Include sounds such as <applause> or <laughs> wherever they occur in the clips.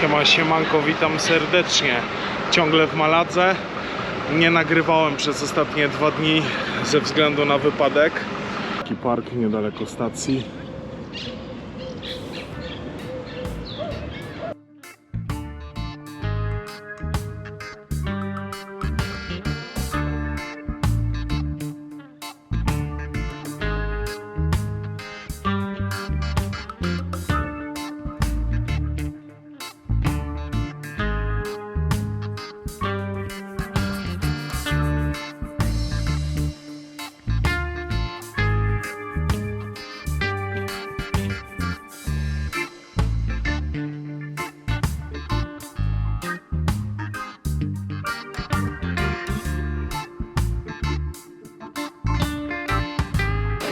Siema, siemanko, witam serdecznie. Ciągle w Maladze. Nie nagrywałem przez ostatnie dwa dni ze względu na wypadek. Taki park niedaleko stacji.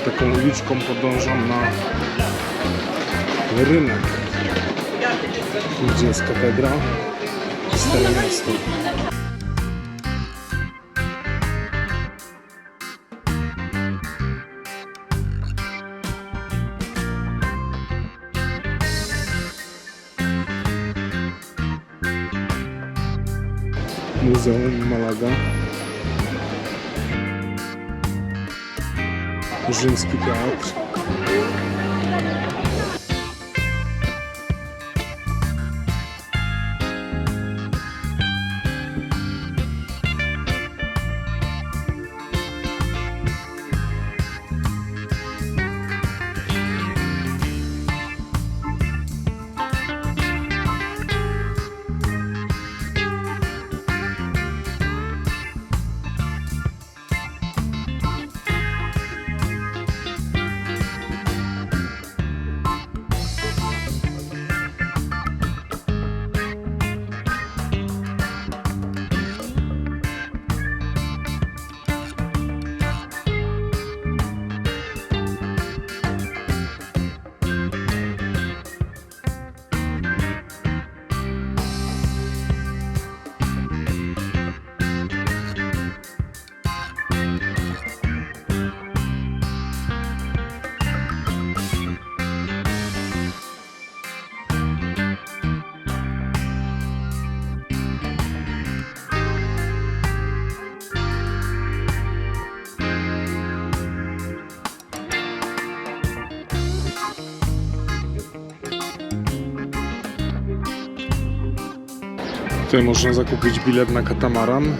Taką uliczką podążam na rynek, gdzie jest katedra Stare Miasto. Muzeum Malaga. Жимський театр. Tutaj można zakupić bilet na katamaran.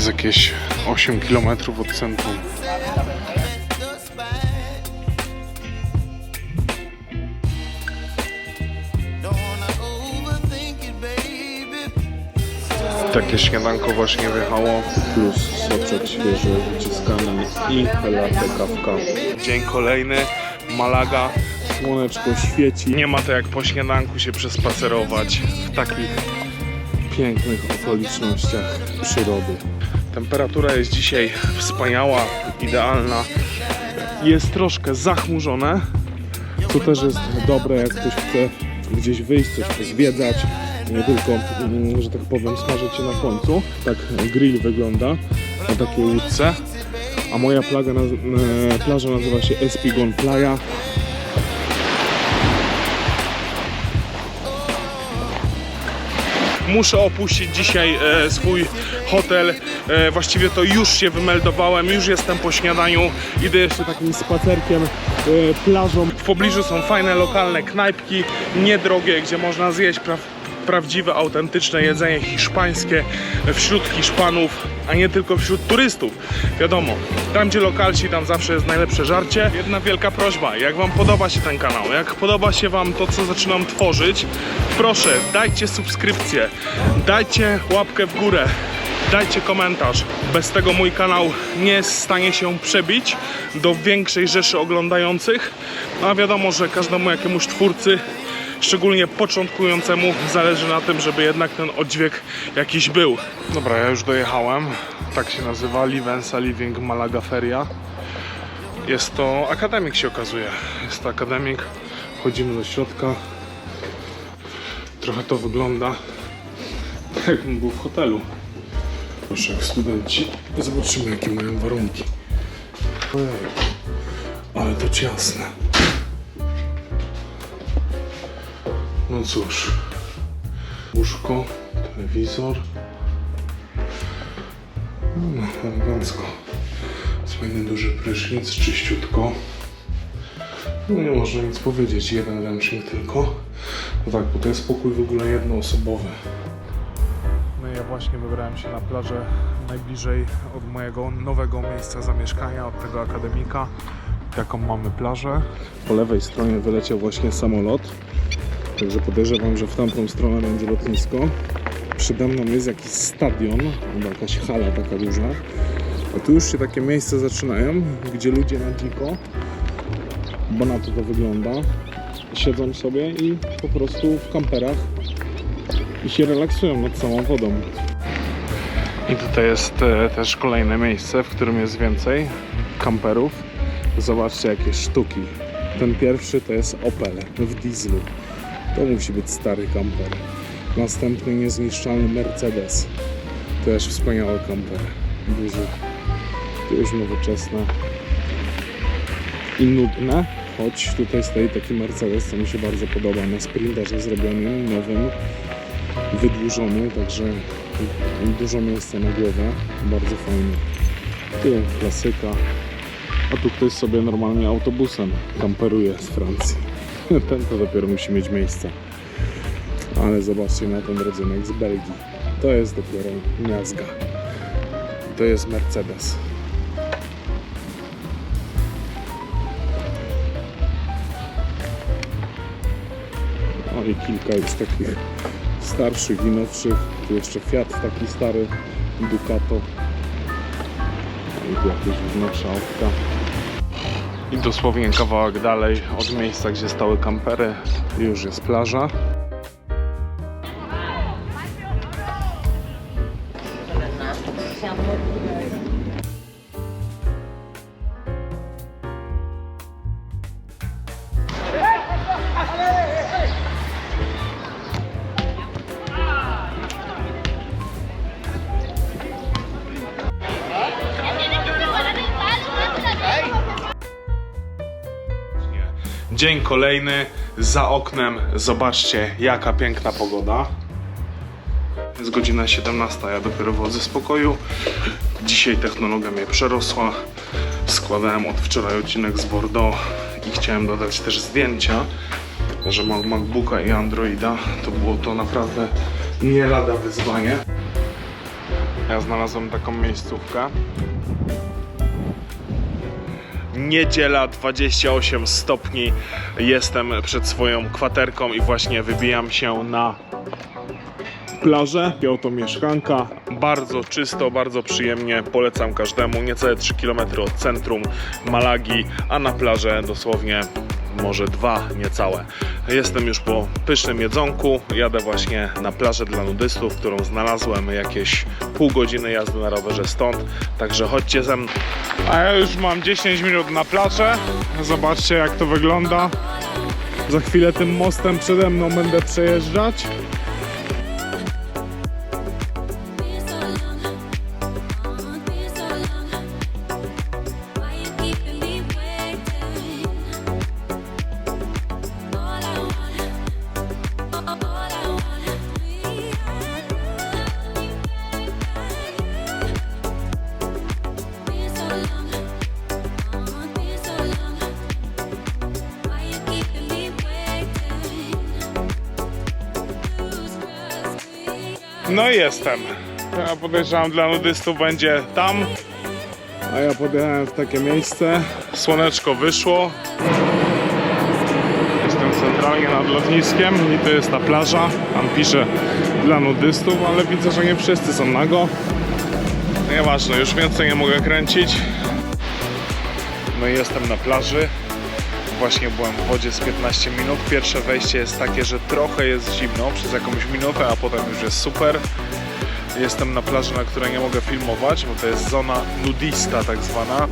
Jest jakieś 8 km od centrum. Takie śniadanko właśnie wjechało. Plus soczek świeży, wyciskany i latte kawka. Dzień kolejny, Malaga. Słoneczko świeci. Nie ma to jak po śniadanku się przespacerować w takich pięknych okolicznościach przyrody. Temperatura jest dzisiaj wspaniała, idealna. Jest troszkę zachmurzone, co też jest dobre, jak ktoś chce gdzieś wyjść, coś pozwiedzać, nie tylko, mm, że tak powiem, smażyć się na końcu. Tak grill wygląda na takiej łódce. A moja plaga, e, plaża nazywa się Espigon Playa. Muszę opuścić dzisiaj e, swój hotel. E, właściwie to już się wymeldowałem, już jestem po śniadaniu. Idę jeszcze takim spacerkiem e, plażą. W pobliżu są fajne lokalne knajpki, niedrogie, gdzie można zjeść pra prawdziwe, autentyczne jedzenie hiszpańskie wśród Hiszpanów, a nie tylko wśród turystów. Wiadomo, tam gdzie lokalsi, tam zawsze jest najlepsze żarcie. Jedna wielka prośba, jak Wam podoba się ten kanał, jak podoba się Wam to, co zaczynam tworzyć, proszę, dajcie subskrypcję, dajcie łapkę w górę, dajcie komentarz. Bez tego mój kanał nie jest w stanie się przebić do większej rzeszy oglądających, a wiadomo, że każdemu jakiemuś twórcy szczególnie początkującemu zależy na tym, żeby jednak ten oddźwięk jakiś był. Dobra, ja już dojechałem. Tak się nazywa Livensa Living Malaga Feria. Jest to akademik się okazuje. Jest to akademik. Wchodzimy do środka. Trochę to wygląda <laughs> jakbym był w hotelu. Jak studenci. Zobaczymy jakie mają warunki. Ale to ciasne. No cóż, łóżko, telewizor. No, elegancko. Fajny duży prysznic, czyściutko. No nie można nic powiedzieć, jeden ręcznik tylko. No tak, bo to jest pokój w ogóle jednoosobowy. Ja właśnie wybrałem się na plażę najbliżej od mojego nowego miejsca zamieszkania, od tego akademika. Jaką mamy plażę? Po lewej stronie wyleciał właśnie samolot. Także podejrzewam, że w tamtą stronę będzie lotnisko. Przede mną jest jakiś stadion, albo jakaś hala taka duża. A tu już się takie miejsca zaczynają, gdzie ludzie na dziko, bo na to to wygląda, siedzą sobie i po prostu w kamperach i się relaksują nad całą wodą. I tutaj jest e, też kolejne miejsce, w którym jest więcej kamperów. Zobaczcie jakie sztuki. Ten pierwszy to jest Opel w dieslu. To musi być stary kamper. Następny niezniszczalny Mercedes. Też wspaniały kamper. Duży. Tu już nowoczesne. I nudne, choć tutaj stoi taki Mercedes, co mi się bardzo podoba. Na sprinterze zrobionym, nowym, wydłużony, także dużo miejsca na głowę. Bardzo fajny. Tu klasyka. A tu ktoś sobie normalnie autobusem kamperuje z Francji. <laughs> Ten to dopiero musi mieć miejsce. Ale zobaczcie na ten rodzynek z Belgii. To jest dopiero miazga. To jest Mercedes. No i kilka jest takich starszych i nowszych. Tu jeszcze Fiat taki stary, Ducato. I tu jakieś wnętrza autka. I dosłownie kawałek dalej od miejsca, gdzie stały kampery, już jest plaża. Dzień kolejny, za oknem zobaczcie jaka piękna pogoda. Jest godzina 17, ja dopiero wchodzę z pokoju. Dzisiaj technologia mnie przerosła. Składałem od wczoraj odcinek z Bordeaux i chciałem dodać też zdjęcia, że mam MacBooka i Androida. To było to naprawdę nie lada wyzwanie. Ja znalazłem taką miejscówkę. Niedziela 28 stopni. Jestem przed swoją kwaterką i właśnie wybijam się na plażę. Oto mieszkanka. Bardzo czysto, bardzo przyjemnie. Polecam każdemu. Niecałe 3 km od centrum Malagi, a na plażę dosłownie może dwa niecałe. Jestem już po pysznym jedzonku. Jadę właśnie na plażę dla nudystów, którą znalazłem jakieś pół godziny jazdy na rowerze stąd. Także chodźcie ze mną. A ja już mam 10 minut na plażę. Zobaczcie jak to wygląda. Za chwilę tym mostem przede mną będę przejeżdżać. No i jestem. Ja podejrzewam dla nudystów będzie tam. A ja podjechałem w takie miejsce. Słoneczko wyszło. Jestem centralnie nad lotniskiem i to jest ta plaża. Tam pisze dla nudystów, ale widzę, że nie wszyscy są nago. Nieważne, już więcej nie mogę kręcić. No i jestem na plaży. Właśnie byłem w wodzie z 15 minut. Pierwsze wejście jest takie, że trochę jest zimno przez jakąś minutę, a potem już jest super. Jestem na plaży, na której nie mogę filmować, bo to jest zona nudista tak zwana.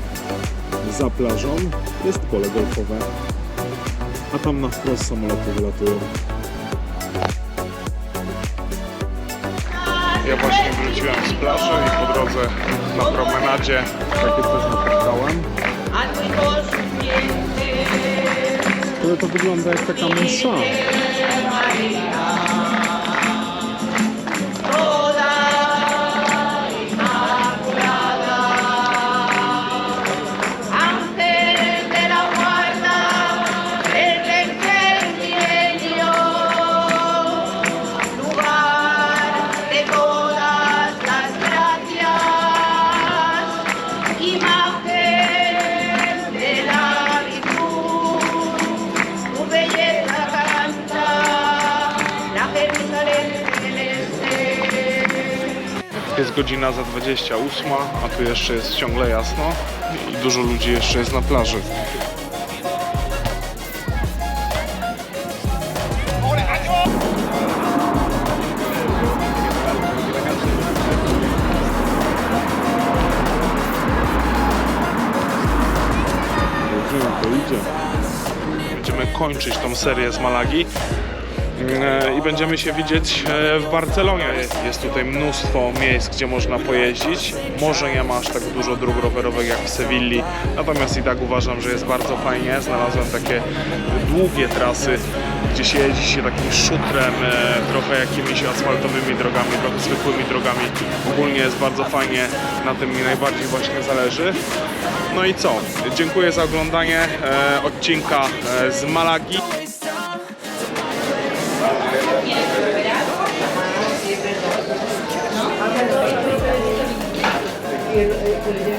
Za plażą jest pole golfowe, a tam na wprost samoloty wylatują. Ja właśnie wróciłem z plaży i po drodze na promenadzie takie coś napotkałem. Ale to wygląda jak taka msza. Jest godzina za 28, a tu jeszcze jest ciągle jasno i dużo ludzi jeszcze jest na plaży. Będziemy kończyć tą serię z Malagi. E, i będziemy się widzieć e, w Barcelonie. Jest tutaj mnóstwo miejsc, gdzie można pojeździć. Może nie ma aż tak dużo dróg rowerowych jak w Sewilli, natomiast i tak uważam, że jest bardzo fajnie. Znalazłem takie długie trasy, gdzie się jeździ się takim szutrem, e, trochę jakimiś asfaltowymi drogami, trochę zwykłymi drogami. Ogólnie jest bardzo fajnie, na tym mi najbardziej właśnie zależy. No i co? Dziękuję za oglądanie odcinka z Malagi. 也是诶有一点